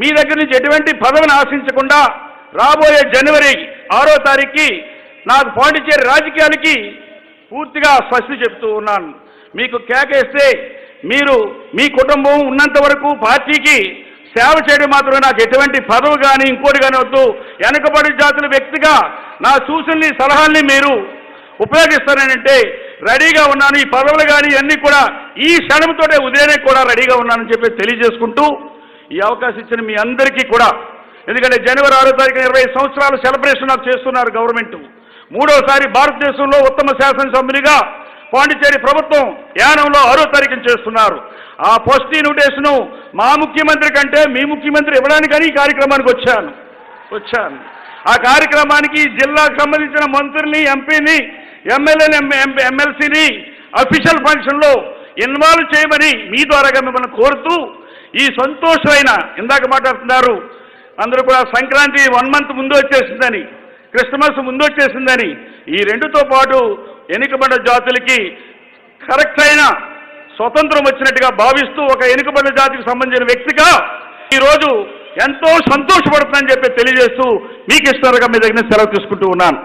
మీ దగ్గర నుంచి ఎటువంటి పదవిని ఆశించకుండా రాబోయే జనవరి ఆరో తారీఖుకి నాకు పాండిచేరి రాజకీయానికి పూర్తిగా స్వస్తి చెప్తూ ఉన్నాను. మీకు కేకేస్తే మీరు మీ కుటుంబం ఉన్నంత వరకు పార్టీకి సేవ చేయడం మాత్రమే నాకు ఎటువంటి పదవి కానీ ఇంకోటి కానీ వద్దు. వెనుకబడి జాతుల వ్యక్తిగా నా సూచనల్ని సలహాల్ని మీరు ఉపయోగిస్తారనంటే రెడీగా ఉన్నాను. ఈ పదవులు కానీ అన్నీ కూడా ఈ క్షణంతోటే ఉదయనే కూడా రెడీగా ఉన్నానని చెప్పి తెలియజేసుకుంటూ ఈ అవకాశం ఇచ్చిన మీ అందరికీ కూడా. ఎందుకంటే జనవరి ఆరో తారీఖు ఇరవై సంవత్సరాలు సెలబ్రేషన్ నాకు చేస్తున్నారు గవర్నమెంట్. మూడోసారి భారతదేశంలో ఉత్తమ శాసనసభ్యునిగా పాండిచేరి ప్రభుత్వం యానంలో ఆరో తారీఖున చేస్తున్నారు. ఆ పోస్ట్ ఇన్విటేషన్ మా ముఖ్యమంత్రి కంటే మీ ముఖ్యమంత్రి ఇవ్వడానికని ఈ కార్యక్రమానికి వచ్చాను. వచ్చాను. ఆ కార్యక్రమానికి జిల్లాకు సంబంధించిన మంత్రుల్ని ఎంపీని ఎమ్మెల్యేని ఎమ్మెల్సీని అఫీషియల్ ఫంక్షన్లో ఇన్వాల్వ్ చేయమని మీ ద్వారాగా మిమ్మల్ని కోరుతూ ఈ సంతోషమైన ఇందాక మాట్లాడుతున్నారు అందరూ కూడా సంక్రాంతి వన్ మంత్ ముందు వచ్చేసిందని క్రిస్మస్ ముందు వచ్చేసిందని ఈ రెండుతో పాటు ఎన్నికబడ్డ జాతులకి కరెక్ట్ అయిన స్వతంత్రం వచ్చినట్టుగా భావిస్తూ ఒక ఎన్నికబడ్డ జాతికి సంబంధించిన వ్యక్తిగా ఈరోజు ఎంతో సంతోషపడుతుందని చెప్పి తెలియజేస్తూ మీకు ఇష్టంగా మీ దగ్గర సెలవు తీసుకుంటూ ఉన్నాను.